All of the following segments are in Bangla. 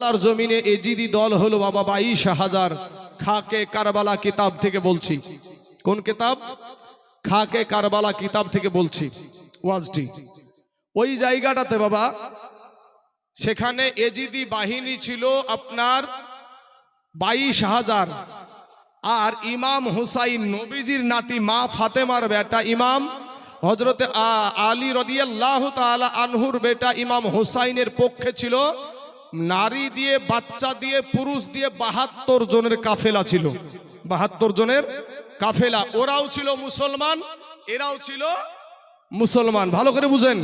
তার জমিনে এজিদি দল হলো বাবা বাইশ হাজার। খাকে কারবালা কিতাব থেকে বলছি। কোন কিতাব? খাকে কারবালা কিতাব থেকে বলছি। ওয়াজটি। ওই জায়গাটাতে বাবা, সেখানে এজিদি বাহিনী ছিল আপনার বাইশ হাজার। আর ইমাম হুসাইন নবীজির নাতি মা ফাতেমার বেটা ইমাম হজরতে আলী রদিয়াল্লাহ তাআলা আনহুর বেটা ইমাম হুসাইনের পক্ষে ছিল। নারী দিয়ে, বাচ্চা দিয়ে, পুরুষ দিয়ে বাহাত্তর জনের কাফেলা ছিল। বাহাত্তর জনের কাফেলা। ওরাও ছিল মুসলমান, এরাও ছিল মুসলমান। ভালো করে বুঝেন।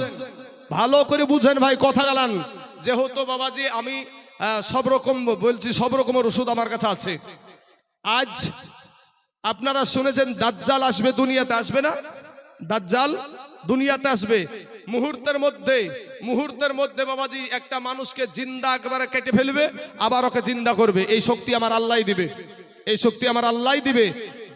ভালো করে বুঝেন ভাই, কথা গালান। যেহেতু বাবাজি, আমি সব রকম বলছি, সব রকমের ওষুধ আমার কাছে আছে। আজ আপনারা শুনেছেন, দাজ্জাল আসবে দুনিয়াতে, আসবে না? দাজ্জাল দুনিয়াতে আসবে। মুহূর্তের মধ্যে মুহূর্তের মধ্যে বাবাজি একটা মানুষকে জিন্দা একবারে কেটে ফেলবে, আবার ওকে জিন্দা করবে। এই শক্তি আমার আল্লাহ দিবে। এই শক্তি আমার আল্লাহ দিবে।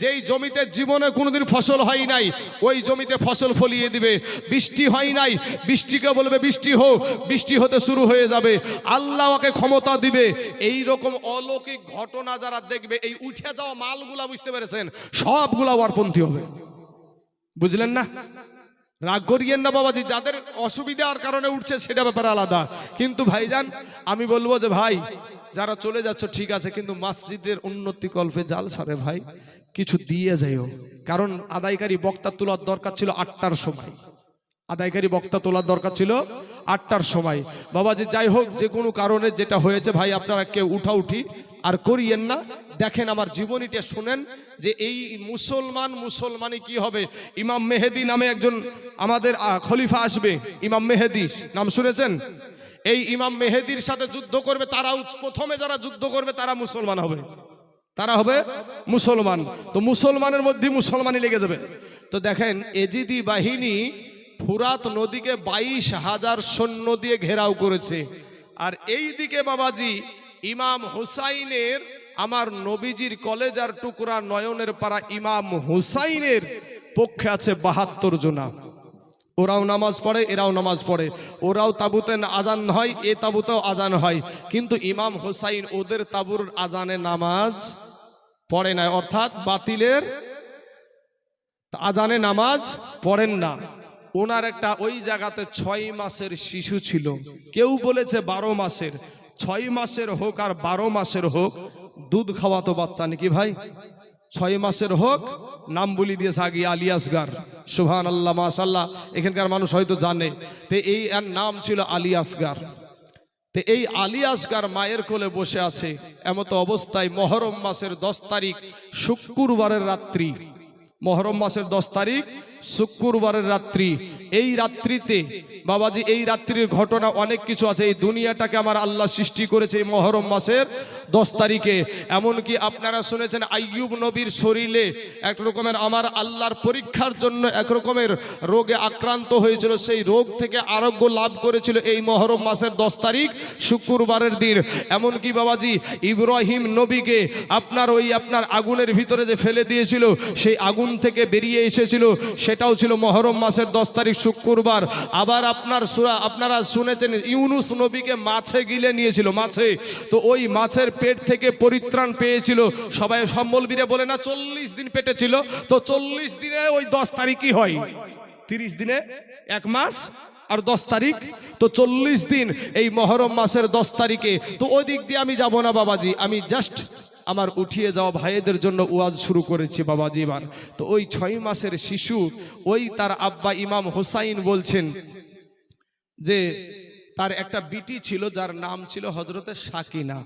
যেই জমিতে জীবনে কোনোদিন ফসল হয় নাই, ওই জমিতে ফসল ফলিয়ে দিবে। বৃষ্টি হয় নাই, বৃষ্টিকে বলবে, বৃষ্টি হোক, বৃষ্টি হতে শুরু হয়ে যাবে। আল্লাহ ওকে ক্ষমতা দিবে। এই রকম অলৌকিক ঘটনা যারা দেখবে, এই উঠে যাওয়া মালগুলা বুঝতে পেরেছেন, সবগুলা ওয়ারপন্থী হবে। বুঝলেন না? রাগ করিয়েন না বাবাজি, যাদের অসুবিধার কারণে উঠছে সেটা ব্যাপারে আলাদা। কিন্তু ভাইজান, আমি বলব যে ভাই, যারা চলে যাচ্ছ, ঠিক আছে, কিন্তু মসজিদের উন্নতি কল্পে জাল সারে ভাই, কিছু দিয়ে যাইও। কারণ আদায়কারী বক্তা তোলার দরকার ছিল আটটার সময়। আদায়কারী বক্তা তোলার দরকার ছিল আটটার সময়। বাবাজি, যাই হোক, যে কোনো কারণে যেটা হয়েছে ভাই, আপনারা কেউ উঠা উঠি আর করিয়েন না। দেখেন আমার জীবনীটা শুনেন যে এই মুসলমান মুসলমানি কি হবে? ইমাম মেহেদি নামে একজন আমাদের খলিফা আসবে, ইমাম মেহেদি। নাম শুনেছেন? এই ইমাম মেহেদির সাথে যুদ্ধ করবে তারাও প্রথমে যারা যুদ্ধ করবে, তারা মুসলমান হবে। তারা হবে মুসলমান। তো মুসলমানের মধ্যে মুসলমানই লেগে যাবে। তো দেখেন, এজিদি বাহিনী ফুরাত নদীকে বাইশ হাজার সৈন্য দিয়ে ঘেরাও করেছে। আর এই দিকে বাবাজি ইমাম হুসাইনের, আমার নবীজির কলেজার টুকরা নয়নের পাড়া ইমাম হুসাইনের পক্ষে আছে বাহাত্তর জনা। ওরাও নামাজ পড়ে, এরাও নামাজ পড়ে। ওরাও তাবুতে আজান হয়, এ তাবুতেও আজান হয়। কিন্তু ইমাম হুসাইন ওদের তাবুর আজানে নামাজ পড়ে না, অর্থাৎ বাতিলের আজানে নামাজ পড়েন না। ওনার একটা ওই জায়গাতে ছয় মাসের শিশু ছিল। কেউ বলেছে বারো মাসের। ছয় মাসের হোক আর বারো মাসের হোক, দুধ খাওয়াতো বাচ্চা নাকি ভাই? ছয় মাসের হোক, নাম বলি দিয়েছে আগে আলিয়াসগার সুহান আল্লাহ মাসাল্লাহ এখানকার মানুষ হয়তো জানে। তো এই নাম ছিল আলিয়াসগার তো এই আলিয়াসগার মায়ের কোলে বসে আছে। এমতো অবস্থায় মহরম মাসের দশ তারিখ, শুক্রবারের রাত্রি। মহরম মাসের দশ তারিখ শুক্রবারের রাত্রি। এই রাত্রিতে বাবাজি, এই রাত্রির ঘটনা অনেক কিছু আছে। এই দুনিয়াটাকে আমার আল্লাহ সৃষ্টি করেছে এই মহরম মাসের দশ তারিখে। এমনকি আপনারা শুনেছেন, আইয়ুব নবীর শরীরে এক রকমের আমার আল্লাহর পরীক্ষার জন্য এক রকমের রোগে আক্রান্ত হয়েছিল। সেই রোগ থেকে আরোগ্য লাভ করেছিল এই মহরম মাসের দশ তারিখ, শুক্রবারের দিন। এমনকি বাবাজি, ইব্রাহিম নবীকে আপনার ওই আপনার আগুনের ভিতরে যে ফেলে দিয়েছিল, সেই আগুন থেকে বেরিয়ে এসেছিল। সেটাও ছিল মহরম মাসের দশ তারিখ শুক্রবার। আবার আপনার সুরা, আপনারা শুনেছেন, ইউনুস নবীকে মাছে গিলে নিয়েছিল, মাছে। তো ওই মাছের পেট থেকে পরিত্রাণ পেয়েছিল। সবাই সম্বলবীরে বলে, না, চল্লিশ দিন পেটে ছিল, তো চল্লিশ দিনে ওই দশ তারিখই হয়। তিরিশ দিনে এক মাস আর দশ তারিখ, তো চল্লিশ দিন এই মহরম মাসের দশ তারিখে। তো ওই দিক দিয়ে আমি যাব না, বাবাজি। আমি জাস্ট আমার উঠিয়ে যাওয়া ভাইদের জন্য ওয়াজ শুরু করেছি বাবা এবার। তো ওই ছয় মাসের শিশু, ওই তার আব্বা ইমাম হোসাইন বলছেন যে, তার একটা বিটি ছিল যার নাম ছিল হজরতে সাকিনা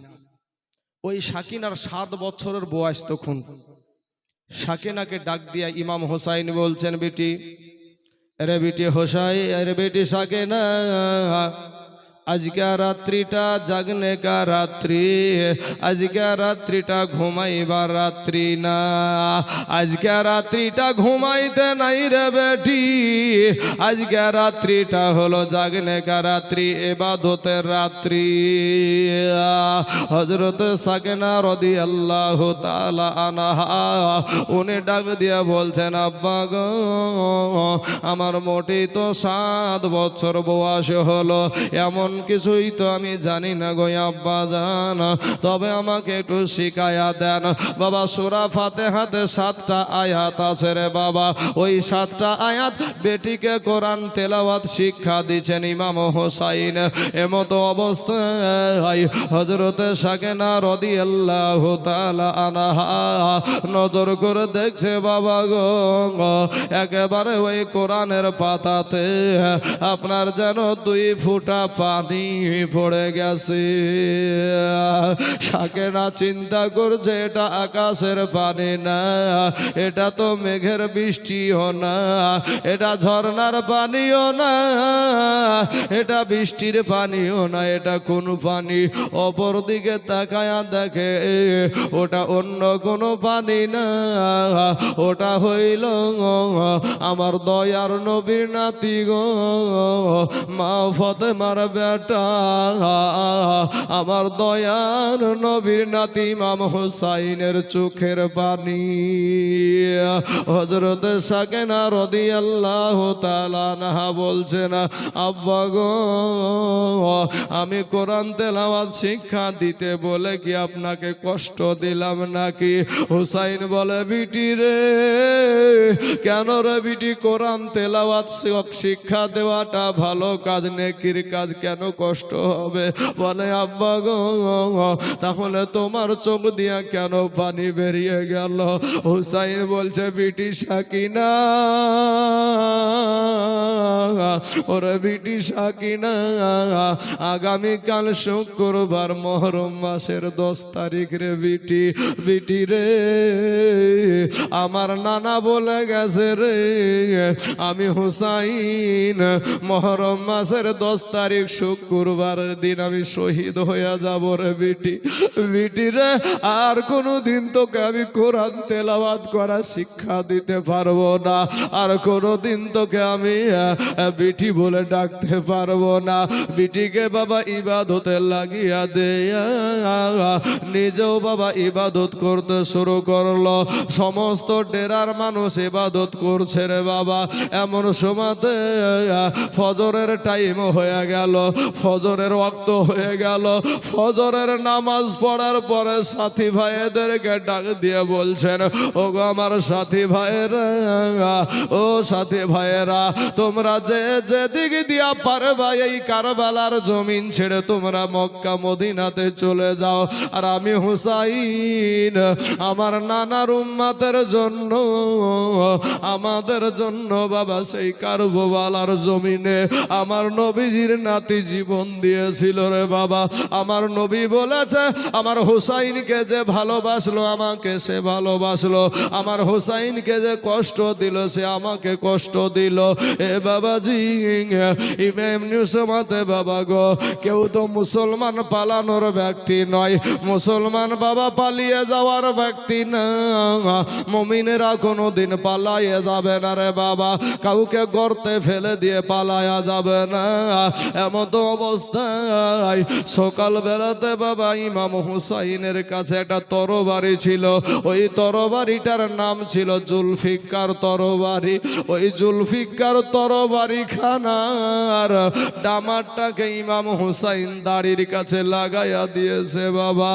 ওই সাকিনার সাত বছরের বয়স তখন। সাকিনাকে ডাক দিয়া ইমাম হোসাইন বলছেন, বেটি আরে বেটি হোসাই আরে বেটি সাকিনা আজকে রাত্রিটা জাগনে কা রাত্রি। আজকে রাত্রিটা ঘুমাইবার রাত্রি না। আজকে রাত্রিটা ঘুমাইতে নাই রে বেটি। আজকে রাত্রিটা হলো জাগনে কা রাত্রি, এবাদতের রাত্রি। হজরত সাকেনা রদি আল্লাহ তালা আনাহা, উনি ডাক দিয়া বলছেন, আব্বা গো, আমার মোটেই তো সাত বছর বয়স হলো, এমন কিছুই তো আমি জানি না গো আব্বা জান। তবে আমাকে একটু শিখায়া দেন। বাবা, সুরা ফাতে হাতে সাতটা আয়াত আছে রে বাবা। ওই সাতটা আয়াত বেটিকে কোরআন তেলাওয়াত শিক্ষা দিচ্ছেন ইমাম হোসাইন। এমতো অবস্থায় হজরতে সাকেনা রদি আল্লাহ আনাহা নজর করে দেখছে বাবা গো। একেবারে ওই কোরআনের পাতাতে আপনার যেন দুই ফুটা পানি পড়ে গেছে। সাকেনা চিন্তা করছে এটা আকাশের পানি না, এটা তো মেঘের বৃষ্টিও না, এটা ঝর্ণার পানিও না, এটা বৃষ্টির পানিও না, এটা কোন পানি? অপর দিকে তাকায়া দেখে ওটা অন্য কোনো পানি না, ওটা হইল আমার দয়ার নবীর নাতি গো। মা ফতেমার আমার দয়ার নবীর নাতি মাম হুসাইনের চোখের পানি। হজরত সাকেনা রদি আল্লাহ তালানহা বলছে না, আব্বা গো, আমি কোরআন তেলাওয়াত শিক্ষা দিতে বলে কি আপনাকে কষ্ট দিলাম নাকি? হুসাইন বলে, বিটি রে, কেন রে বিটি, কোরআন তেলাওয়াত শিক্ষা দেওয়াটা ভালো কাজ, নেকির কাজ কেন কষ্ট হবে? বলে, আব্বা গো, তাহলে তোমার চোখ দিয়া কেন পানি বেরিয়ে গেল? হুসাইন বলছে বিটি সাকিনা। ওরে বিটি সাকিনা, আগামীকাল শুক্রবার মহরম মাসের দশ তারিখ রে বিটি বিটি রে। আমার নানা বলে গেছে রে, আমি হুসাইন, মহরম মাসের দশ তারিখ শুক্রবারের দিন আমি শহীদ হইয়া যাব রে বিটি বিটি রে। আর কোনো দিন তোকে আমি কোরআন তেলাওয়াত করা শিক্ষা দিতে পারব না। আর কোনো দিন তোকে আমি বিটি বলে ডাকতে পারব না। বিটিকে বাবা ইবাদতে লাগিয়া দে নিজেও বাবা ইবাদত করতে শুরু করল। সমস্ত ডেরার মানুষ ইবাদত করছে রে বাবা। এমন সময়তে ফজরের টাইম হয়ে গেল। ফজরের রক্ত হয়ে গেল। ফজরের নামাজ পড়ার পরে সাথী ভাইদেরকে ডাক দিয়ে বলছেন ও গো আমার সাথী ভাইয়েরা, ও সাথী ভাইয়েরা, তোমরা যে যেদিক দিয়া পারবা এই কারবালার জমিন ছেড়ে তোমরা মক্কা মদিনাতে চলে যাও। আর আমি হুসাইন, আমার নানার উম্মাতের জন্য, আমাদের জন্য বাবা সেই কারবালার জমিনে আমার নবীজির নাতি জীবন দিয়েছিল রে বাবা। আমার নবী বলেছে, আমার হুসাইনকে যে ভালোবাসলো, আমাকে সে ভালোবাসলো। আমার হুসাইনকে যে কষ্ট দিল, সে আমাকে কষ্ট দিল। এ বাবাজি নিউসমাতে বাবা গো, কেউ তো মুসলমান পালানোর ব্যক্তি নয়। মুসলমান বাবা পালিয়ে যাওয়ার ব্যক্তি না। মমিনেরা কোনো দিন পালাইয়ে যাবে না রে বাবা। কাউকে গর্তে ফেলে দিয়ে পালায়া যাবে না। এমন তো অবস্থায় সকাল বেলাতে বাবা ইমাম হুসাইনের কাছে একটা তরবারি ছিল। ওই তরবারিটার নাম ছিল জুলফিকার তরবারি, ওই জুলফিকার তরবারি খানার ডামারটাকে ইমাম হুসাইন দাড়ির কাছে লাগাইয়া দিয়েছে বাবা।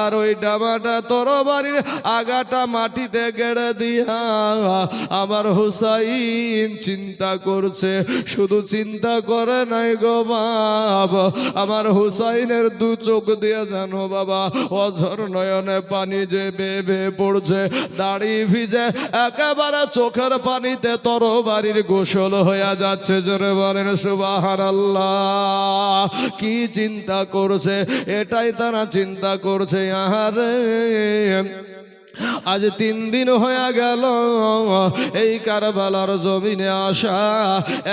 আর ওই ডামাটা তরবারির আগাটা মাটিতে গেড়ে দিয়া আমার হুসাইন চিন্তা করছে, শুধু চিন্তা করে নাই গো বাপ। আমার হুসাইনের দু চোখ দিয়ে জানো বাবা, অঝর নয়নে পানি যে বে বে পড়ছে, দাড়ি ভিজে একেবারে চোখের পানিতে তরবারির গোসল হইয়া যাচ্ছে, জোরে বলেন সুবাহার আল্লাহ কি চিন্তা করছে? এটাই তারা চিন্তা করছে, আহারে। আজ তিন দিন হয়ে গেল, এই কারবালার জমিনে আসা।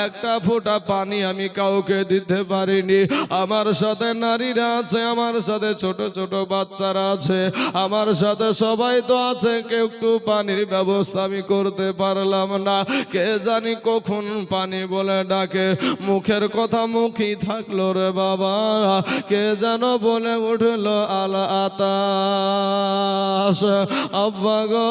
একটা ফোঁটা পানি আমি কাউকে দিতে পারিনি। আমার সাথে নারীরা আছে, আমার সাথে ছোট ছোট বাচ্চারা আছে। আমার সাথে সবাই তো আছে, কেউ একটু পানির ব্যবস্থা আমি করতে পারলাম না। কে জানি কখন পানি বলে ডাকে। মুখের কথা মুখই থাকল রে বাবা। কে যেন বলে উঠল আলা আতাস আব্বা গো,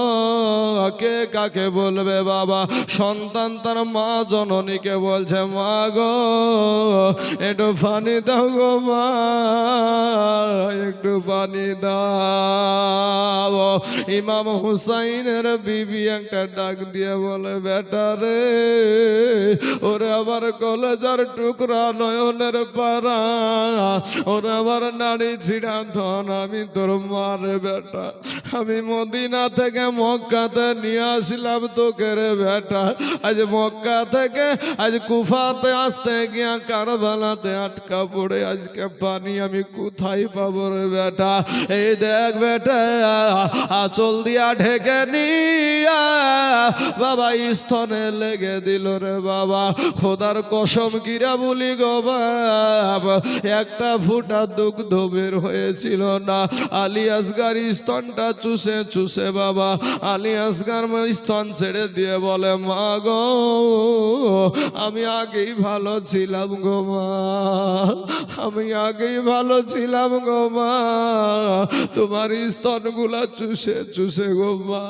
কে কাকে বলবে বাবা? সন্তান তার মা জননীকে বলছে, মা গো, একটু পানি দাও গো মা, একটু পানি দাও। ইমাম হুসাইনের বিবি একটা ডাক দিয়ে বলে, বেটা রে, ওরে আবার কলেজার টুকরা নয়নের পাড়া, ওরে আবার নারী ছিড়া ধন, আমি তোর মারে বেটা। আমি মদিনা থেকে মক্কাতে নিয়ে আসলাম তোকে রে বেটা। আজ মক্কা থেকে, আজ কুফাতে আসতে গিয়া কারবালাতে আটকা পড়ে আজকে পানি আমি কোথায় পাবো রে বেটা? এই দেখ বেটা, আচল দিয়া ঢেকে নিয়া বাবা স্তনে লেগে দিল রে বাবা। খোদার কসম কিরা বলি গো একটা ফুটা দুগ্ধ বের হয়েছিল না। আলী আসগার স্তনটা চুষে চুষে বাবা, আলী আসগার স্তন ছেড়ে দিয়ে বলে, মা গো, আমি আগেই ভালো ছিলাম গো মা, আমি আগেই ভালো ছিলাম গো মা, তোমার স্তনগুলা চুষে চুষে গো মা,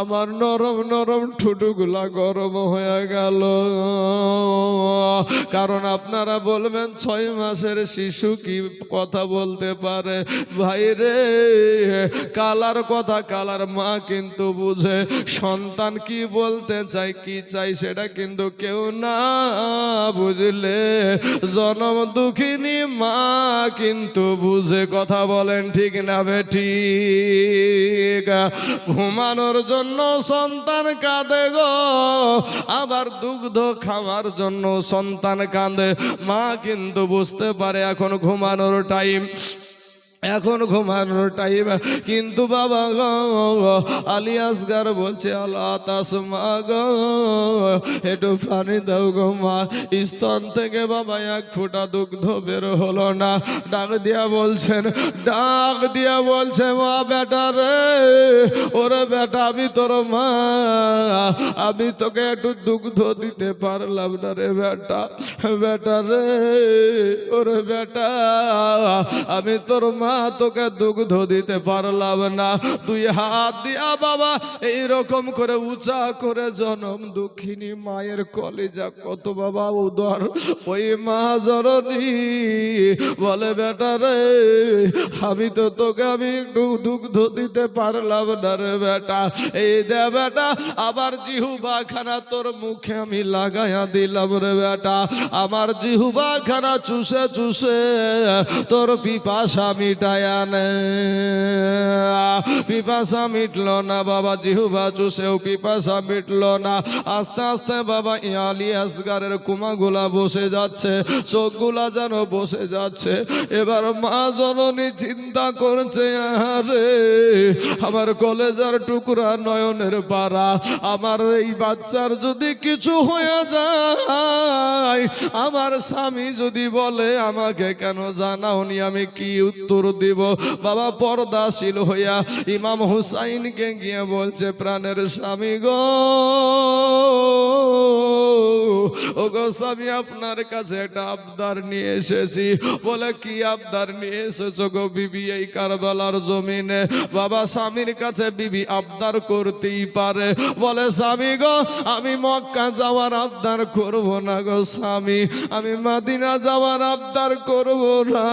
আমার নরম নরম ঠুটুগুলা গরম হয়ে গেল। কারণ আপনারা বলবেন, ছয় মাসের শিশু কি কথা বলতে পারে? ভাইরে, কালার কথা কালার মা কিন্তু বুঝে, সন্তান কি বলতে চাই কি চাই সেটা কিন্তু কেউ না বুঝলে। জনম দুঃখিনী মা কিন্তু বুঝে, কথা বলেন ঠিক না বেঠি ঘুমানোর জন্য সন্তান কাঁদে গো, আবার দুগ্ধ খাওয়ার জন্য সন্তান কাঁদে। মা কিন্তু বুঝতে পারে এখন ঘুমানোর টাইম এখন ঘুমানোর টাইম কিন্তু বাবা গো, আলী আসগার বলছে, আল্লাহ তাসমা গো, একটু পানি দাও গো মা। স্তন থেকে বাবা এক ফোঁটা দুগ্ধ বের হলো না। ডাক দিয়া বলছেন, ডাক দিয়া বলছে মা বেটা রে, ওরে বেটা, আমি তোর মা। আমি তোকে একটু দুগ্ধ দিতে পারলাম না রে বেটা বেটা রে, ওরে বেটা, আমি তোর মা। তোকে দুগ্ধ দিতে পারলাম না। তুই হাত দিয়া বাবা এই রকম করে উঁচা করে জনম দুঃখিনী মায়ের কলেজা কত বাবা উদর। ওই মা জননী বলে, বেটা রে, আমি তো তোকে আমি একটু দুগ্ধ দিতে পারলাম না রে বেটা। এই দে বেটা আবার জিহুবা খানা তোর মুখে আমি লাগাইয়া দিলাম রে বেটা। আমার জিহুবা খানা চুষে চুষে তোর পিপাসা মিটায়া নে পিপাসা মিটলো না বাবা, জিহুবা চুষেও পিপাসা মিটলো না। আস্তে আস্তে বাবা, ইয়ালি আসগারের কুমাগুলা বসে যাচ্ছে, চোখগুলা যেন বসে যাচ্ছে। এবার মা জননী চিন্তা করছে আরে আমার কলেজার টুকরা নয়নের পাড়া, আমার এই বাচ্চার যদি কিছু হয়ে যায়, আমার স্বামী যদি বলে আমাকে কেন জানাওনি, আমি কি উত্তর দিব। বাবা পর্দাশীল হইয়া ইমাম হুসাইনকে গিয়ে বলছে, প্রাণের স্বামী গো ও গো স্বামী, আপনার কাছে একটা আবদার নিয়ে এসেছি। বলে, কি আবদার নিয়ে এসেছ গো বিবি এই কারবালার জমিনে? বাবা স্বামীর কাছে বিবি আবদার করতেই পারে। বলে, স্বামী গো, আমি মক্কা যাওয়ার আবদার করব না গো স্বামী। আমি মাদিনা যাওয়ার আবদার করব না।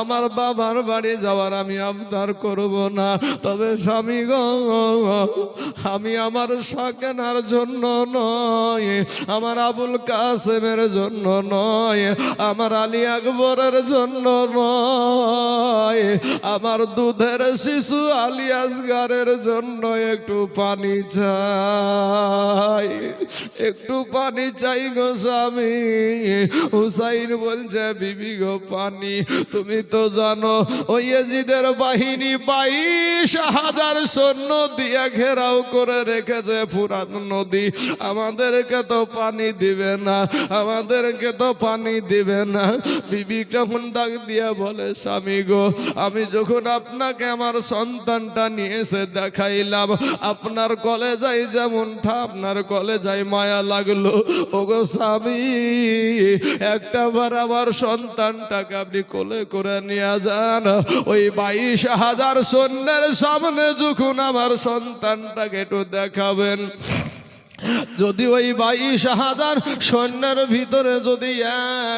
আমার বাবার বাড়ি যাওয়ার আমি আবদার করব না। তবে স্বামী গো, আমি আমার সাকেনার জন্য নয়, আমার আবুল কাসেমের জন্য নয়, আমার আলী আকবরের জন্য নয়, আমার দুধের শিশু আলিয়াসগারের জন্য একটু পানি চাই। একটু পানি চাই গো স্বামী। হুসাইন বলছে, বিবি গো, পানি তুমি তো জানো, ওই এজিদের বাহিনী বাইশ হাজার সৈন্য দিয়ে ঘেরাও করে রেখেছে ফুরাত নদী। আমাদেরকে তো পানি দিবে না, আমাদেরকে তো পানি দিবে না। বিবি তখন ডাক দিয়া বলে, স্বামী গো, আমি যখন আপনাকে আমার সন্তানটা নিয়ে এসে দেখাইলাম, আপনার কলেজায় যেমনটা আপনার কলেজায় মায়া লাগল, ওগো স্বামী একটা বার আমার সন্তানটাকে আপনি কোলে করে নিয়ে যান। ওই বাইশ হাজার সৈন্যের সামনে যখন আমার সন্তানটাকে একটু দেখাবেন। যদি ওই বাইশ হাজার সৈন্যের ভিতরে যদি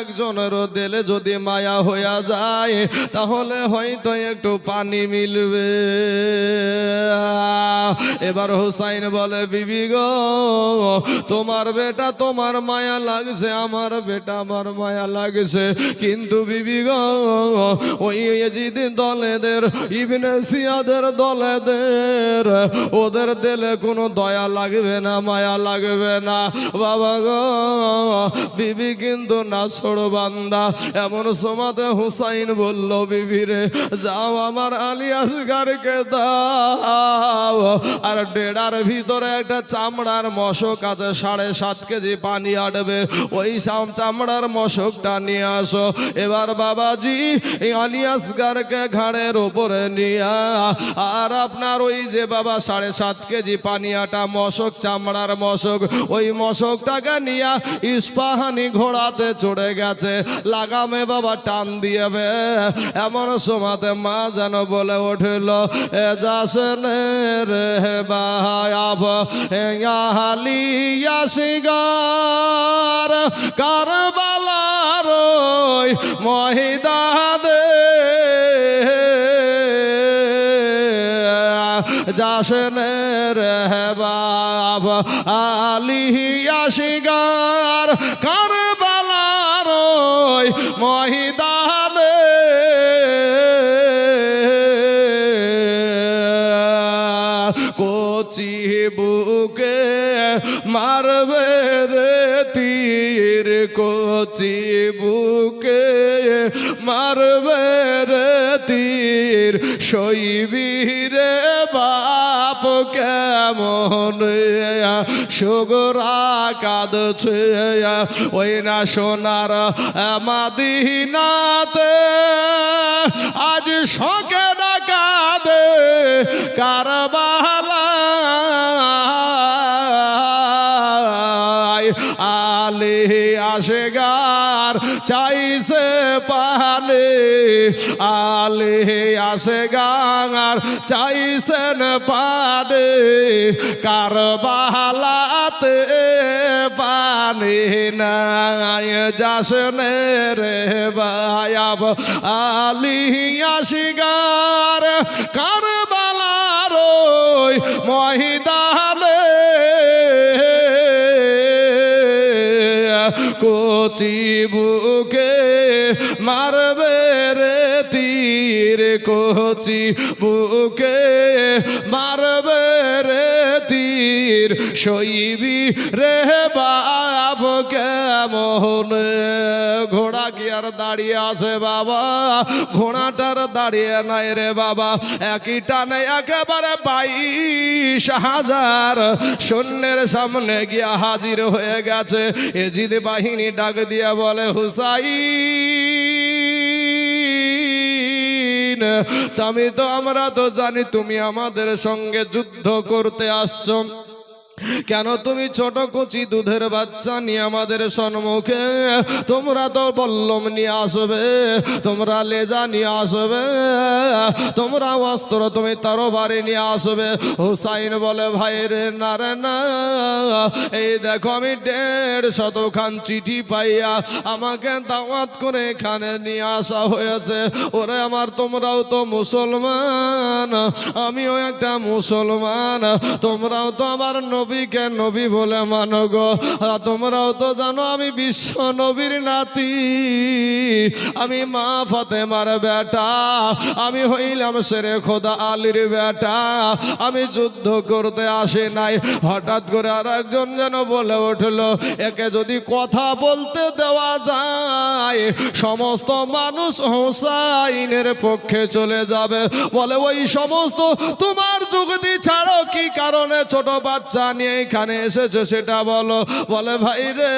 একজনের দিলে যদি মায়া হইয়া যায়, তাহলে হয়তো একটু পানি মিলবে। এবার হুসাইন বলে, বিবি গো, তোমার বেটা তোমার মায়া লাগছে, আমার বেটা আমার মায়া লাগছে। কিন্তু বিবি গো, ওই এজিদ দলেদের, ইবনে সিয়াদের দলেদের, ওদের দিলে কোনো দয়া লাগবে না, মায়া লাগবে না। বাবা গো, বিবি কিন্তু না ছোড় বান্দা। এমন সমাতে হুসাইন বলল বিবিরে যাও আমার আলিয়াসগারকে দাও। আর ডেড়ার ভিতরে একটা চামড়ার মশক আছে, সাড়ে সাত কেজি পানি আটবে। ওই সাম- চামড়ার মশকটা নিয়ে আসো। এবার বাবাজি, এই আলিয়াসগারকে ঘাড়ের ওপরে নিয়ে আর আপনার ওই যে বাবা, সাড়ে সাত কেজি পানি আটা মশক চামড়ার মশক, ওই মশকটাকে নিয়ে ইস্পাহানি ঘোড়াতে চড়ে গেছে। লাগামে বাবা টান দিয়েবে এমন সময়তে মা যেন বলে উঠল, এ যাসন রে বায়াব হালিয়া সিগার কারবালার মহিদাদে যাসনের বাব আলিয়া শিগার কারবালার মহিদানে কচি বুকে মারবে রে তীর কচি বুকে মারবে তীর শৈবী রে বাপ কেমন সুগরা কাঁদছে ওই না সোনার মাদিনাতে আজ শোকে না কাঁদে কারবালা আলে আসেগার চাইছে পানে আলে আসেগার চাইছেন পানে কারবালাতে পানি নাই, যাসনে রে বায়াব আলি আসিগার কারবালার ওই মহিদানে কচি বুকে মারবে রে তীর কচি বুকে মারবে রে তীর শৈবী রে বাপ, কেমন? ঘোড়া কি আর দাঁড়িয়ে আছে বাবা? ঘোড়াটার দাঁড়িয়ে নাই রে বাবা। একই টানে একেবারে বাইশ হাজার সৈন্যের সামনে গিয়া হাজির হয়ে গেছে। এজিদ বাহিনী ডাক দিয়া বলে, হুসাইন আমি তো আমরা তো জানি তুমি আমাদের সঙ্গে যুদ্ধ করতে আসছো। কেন তুমি ছোট কচি দুধের বাচ্চা নিয়ে আমাদের সম্মুখে? তোমরা তো বল্লম নিয়ে আসবে, তোমরা লেজা নিয়ে আসবে, তোমরা অস্ত্র তুমি তরবারি নিয়ে আসবে। হুসাইন বলে, ভাই রে না এই দেখো আমি দেড় শতখান চিঠি পাইয়া আমাকে দাওয়াত করে এখানে নিয়ে আসা হয়েছে। ওরে আমার, তোমরাও তো মুসলমান, আমিও একটা মুসলমান, তোমরাও তো আমার নবী নবীকে নবী বলে মানো গো। তোমরাও তো জানো আমি বিশ্ব নবীর নাতি। আমি মা ফাতেমার বেটা। আমি হইলাম সেরে খোদা আলীর বেটা। আমি যুদ্ধ করতে আসি নাই। হঠাৎ করে আর একজন যেন বলে উঠল, একে যদি কথা বলতে দেওয়া যায়, সমস্ত মানুষ হোসাইনের পক্ষে চলে যাবে। বলে, ওই সমস্ত তোমার যুগতি ছাড়ো কি কারণে ছোট বাচ্চা নিয়ে এখানে এসেছে, সেটা বলো। বলে, ভাই রে,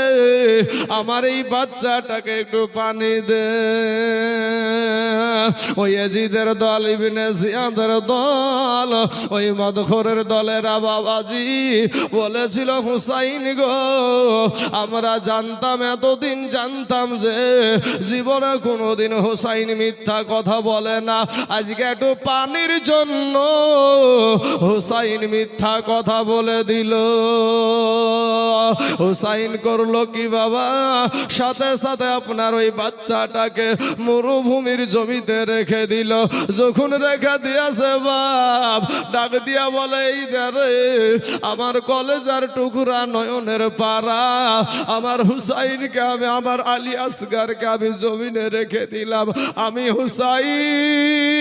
আমার এই বাচ্চাটাকে একটু পানি দে। ওই এজিদের দল, ইবিনে জিয়াদের দল, ওই মদখরের দলেরা বাবাজি বলেছিল, হুসাইন গো, আমরা জানতাম, এতদিন জানতাম যে জীবনে কোনোদিন হুসাইন মিথ্যা কথা বলে না। আজকে একটু পানির জন্য হুসাইন মিথ্যা কথা বলে দিল। হুসাইন করল কি বাবা? সাথে সাথে আপনার ওই বাচ্চাটাকে মরুভূমির জমিতে রেখে দিল। যখন রেখে দিয়েছে বাপ, ডাক দিয়া বলে, এই দারে আমার কলেজার টুকরা নয়নের পাড়া, আমার হুসাইনকে আমি, আমার আলী আসগারকে আমি জমিনে রেখে দিলাম। আমি হুসাইন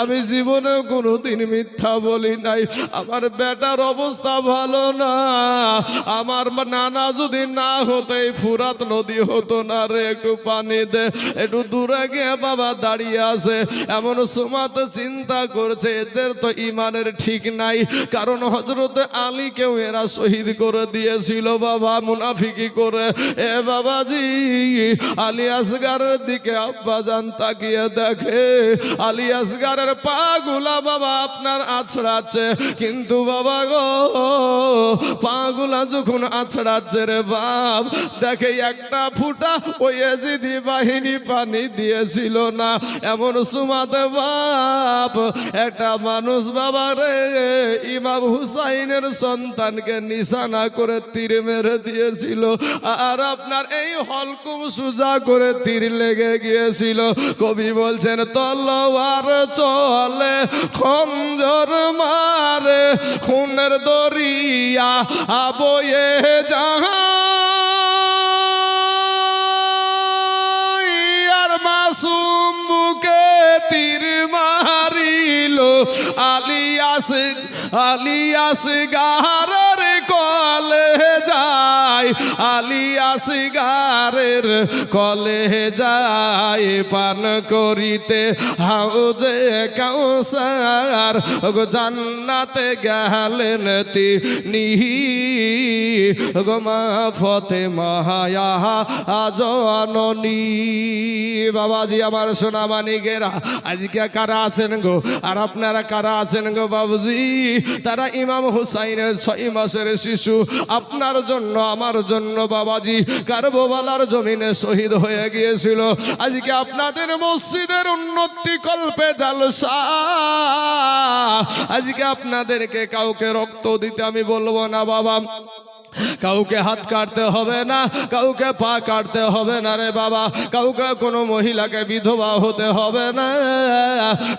আমি জীবনে কোনোদিন মিথ্যা বলি নাই। আমার বেটার অবস্থা ভালো না। আমার নানা যদি না হতো এই ফুরাত নদী হতো না রে, একটু পানি দে। একটু দূরে গিয়ে বাবা দাঁড়িয়ে আছে। এমন সময় চিন্তা করছে, এদের তো ইমানের ঠিক নাই। কারণ হজরতে আলীকেও এরা শহীদ করে দিয়েছিল বাবা, মুনাফিকি করে। এ বাবাজি, আলী আসগারের দিকে আব্বা জান তাকিয়ে দেখে, আলী আসগারের পা গুলা বাবা আপনার আছড়াচ্ছে। কিন্তু বাবা গো পা গুলা যখন আছড়াচ্ছে রে বাপ, দেখে একটা ফুটা ওই এজিদি বাহিনী পানি দিয়েছিল না। এমন সুমাতে বাপ, একটা মানুষ বাবা রে, ইমাম হুসাইনের সন্তানকে নিশানা করে তীর মেরে দিয়েছিল। আর আপনার এই হলকুম সুজা করে তীর লেগে গিয়েছিল। কবি বলছেন তলোয়ার চলে, খঞ্জর মারে, খুনের দরিয়া আবয়ে আর মাসুম বুকে তীর মারিল, আলিয়াস আলিয়াস গাহারের কলে যায় আলিয়াস গারের কলে যায় পান করিতে। হাউজে কাউসার জান্নাতে গেলেন তিনি। গো মা ফতে মাহায়া আজননী বাবাজি, আমার সোনা মানিকেরা আজকে কারা আছেন গো? আর আপনারা কারা আছেন গো বাবুজি? তারা ইমাম হুসাইনের ছয় মাসের শিশু। আপনার জন্য আমার জন্য বাবাজি কারবোবালার জমিনে শহীদ হয়ে গিয়েছিল। আজকে আপনাদের মসজিদের উন্নতি কল্পে জালসা। আজকে আপনাদেরকে কাউকে রক্ত দিতে আমি বলব না বাবা। কাউকে হাত কাটতে হবে না, কাউকে পা কাটতে হবে না রে বাবা, কাউকে কোনো মহিলাকে বিধবা হতে হবে না,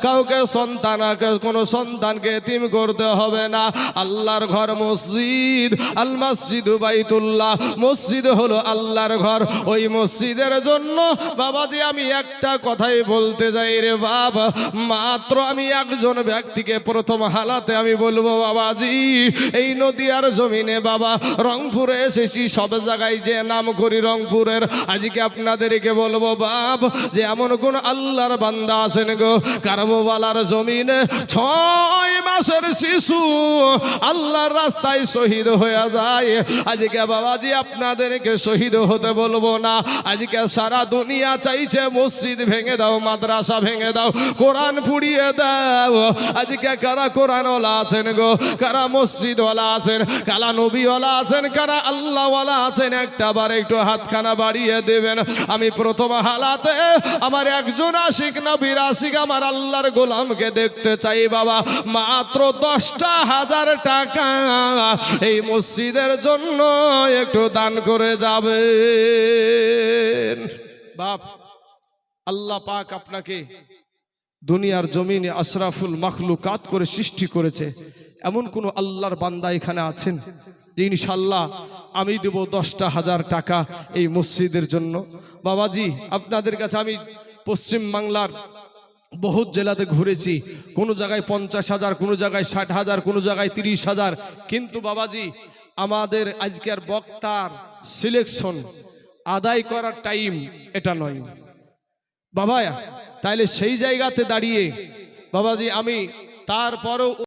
কাউকে সন্তানকে, কোনো সন্তানকে এতিম করতে হবে না। আল্লাহর ঘর মসজিদ, আল মসজিদ বাইতুল্লাহ, মসজিদ হলো আল্লাহর ঘর। ওই মসজিদের জন্য বাবাজি, আমি একটা কথাই বলতে যাই রে বাবা মাত্র আমি একজন ব্যক্তিকে প্রথম হালাতে আমি বলব, বাবাজি, এই নদীয়ার জমিনে বাবা রংপুরে এসেছি, সব জায়গায় যে নাম করি রংপুরের। আজকে আপনাদেরকে বলব বাপ, যে এমন কোন আল্লাহর বান্দা আছেন গো কারবোবালার জমিনে ছয় মাসের শিশু, আল্লাহর রাস্তায় শহীদ হয়ে যায়। আজকে বাবাজি আপনাদেরকে শহীদ হতে বলব না। আজকে সারা দুনিয়া চাইছে মসজিদ ভেঙে দাও, মাদ্রাসা ভেঙে দাও, কোরআন পুড়িয়ে দাও। আজকে কারা কোরআনওয়ালা আছেন গো, কারা মসজিদওয়ালা আছেন, কারা নবীওয়ালা আছেন কারা আল্লাহওয়ালা আছেন, একটা বার একটু হাতখানা বাড়িয়ে দেবেন। আমি প্রথম হালাতে আমার একজন আশিক নবীর আশিক আমার আল্লাহর গোলামকে দেখতে চাই, বাবা। মাত্র দশটা হাজার টাকা এই মসজিদের জন্য একটু দান করে যাবেন। বাপ, আল্লাহ পাক আপনাকে দুনিয়ার জমিনে আশরাফুল মখলুকাত করে সৃষ্টি করেছে। এমন কোন আল্লাহর বান্দা এখানে আছেন? যে ইনশাল্লাহ আমি দেব দশটা হাজার টাকা এই মসজিদের জন্য। বাবাজি, আপনাদের কাছে আমি পশ্চিম বাংলার বহুত জেলাতে ঘুরেছি। কোনো জায়গায় পঞ্চাশ হাজার, কোনো জায়গায় ষাট হাজার, কোনো জায়গায় তিরিশ হাজার। কিন্তু বাবাজি, আমাদের আজকের বক্তার সিলেকশন আদায় করার টাইম এটা নয়। বাবা তাইলে সেই জায়গাতে দাঁড়িয়ে বাবাজি আমি তারপরেও